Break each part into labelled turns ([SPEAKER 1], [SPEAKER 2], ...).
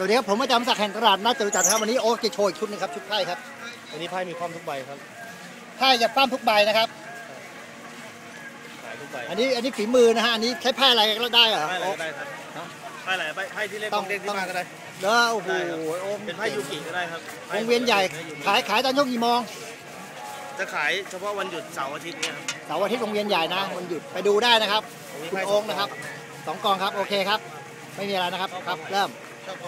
[SPEAKER 1] สวัสดีครับ ผมอาจารย์ศักดิ์แห่งตลาดนัดจตุจักรนะครับ วันนี้โอ๊คจะโชว์อีกชุดหนึงครับ ชุดไพ่ครับ
[SPEAKER 2] อันนี้ไพ่มีความทุกใบครับ
[SPEAKER 1] ไพ่จะปั้มทุกใบนะครับ
[SPEAKER 2] ขายทุกใบ
[SPEAKER 1] อันนี้อันนี้ฝีมือนะฮะอันนี้ใช้ไพ่อะไรก็ได้เหรอ
[SPEAKER 2] ไพ่อะไร
[SPEAKER 1] โอ๊ค
[SPEAKER 2] ก็ได้ครับไพ่อะไรไพ่ไพ่ที่เล่น
[SPEAKER 1] ต้
[SPEAKER 2] ต้
[SPEAKER 1] อ
[SPEAKER 2] องงเล่นที่บ้านก็ได้
[SPEAKER 1] เด้อโอ้โห
[SPEAKER 2] ได้ครับ
[SPEAKER 1] โอ๊ค
[SPEAKER 2] เป็นไพ่ยูกิก็ได้ครับ
[SPEAKER 1] วงเวียนใหญ่ขายขายตอนยกกี่โมง
[SPEAKER 2] จะขายเฉพาะวันหยุดเสาร์อาทิตย์เนี่ยครับ
[SPEAKER 1] เสาร์อาทิตย์วงเวียนใหญ่นะวันหยุดไปดูได้นะครับคุณโอ๊คนะครับสองกองครับโอเคครับ ไม่มีอะไรนะครับครับ เริ่ม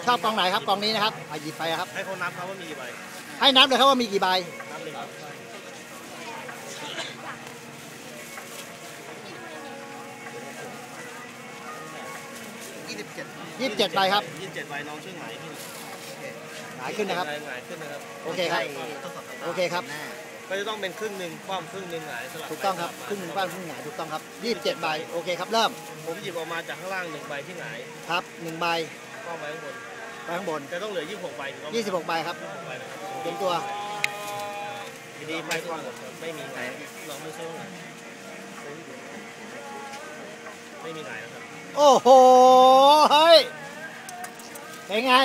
[SPEAKER 1] ชอบกองไหนครับกองนี้นะครับอะหยิบไปครับ
[SPEAKER 2] ให้เขานับครับว่ามีกี่ใบ
[SPEAKER 1] ให้นับเลยครับว่ามีกี่ใบ
[SPEAKER 2] นับหนึ่งครับ
[SPEAKER 1] ยี่สิบเจ็ดใบครับ
[SPEAKER 2] ยี่สิบเจ็ดใบน้องช่วยหงายขึ้น
[SPEAKER 1] หงายขึ้นนะครับ
[SPEAKER 2] หงายขึ้นนะครับ
[SPEAKER 1] โอเคครับ โอเคครับ
[SPEAKER 2] ก็จะต้องเป็นครึ่งหนึ่งคว่ำครึ่งหนึ่งหงายสลับ
[SPEAKER 1] ถูกต้องครับ
[SPEAKER 2] ไป
[SPEAKER 1] ครึ่งหนึ่งบ้านครึ่งหงายถูกต้องครับยี่สิบเจ็ดใบ โอเคครับ เริ่ม
[SPEAKER 2] ผมหยิบออกมาจากข้างล่างหนึ่งใบที่หงาย
[SPEAKER 1] ครับหนึ่งใบ
[SPEAKER 2] คว่ำไว้ข้างบน
[SPEAKER 1] ไปข้างบน
[SPEAKER 2] จะต้องเหลือยี่สิบหกใบถูกต้องไหม
[SPEAKER 1] ยี่สิบหกใบครับ
[SPEAKER 2] 26ใบนะครับ
[SPEAKER 1] เตรียมตัว
[SPEAKER 2] ทีนี้ไพ่คว่ำหมดครับไม่มีหงายลองไม่สู้หงายไม่มีหงายนะครับ
[SPEAKER 1] โอ้โห เฮ้ยเป็นไง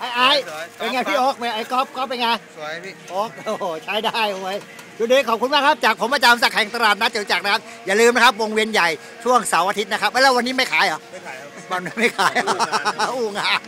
[SPEAKER 1] ไอ้ไอ้
[SPEAKER 2] สวย
[SPEAKER 1] เป็นไงพี่โอ๊คเป็นไอ้ก๊อฟก๊อฟเป็นไง
[SPEAKER 2] สวยพี่
[SPEAKER 1] โอ๊คโอ้โหใช้ได้เว้ยดูดีขอบคุณมากครับจากผมอาจารย์ศักดิ์แห่งตลาดนัดเจตุจักรนะครับอย่าลืมนะครับวงเวียนใหญ่ช่วงเสาร์อาทิตย์นะครับแล้ววันนี้ไม่ขายเหรอ
[SPEAKER 2] ไม่ขายครับ
[SPEAKER 1] มันไม่ขายเหรอ
[SPEAKER 2] อู้งาน
[SPEAKER 1] อู้งาน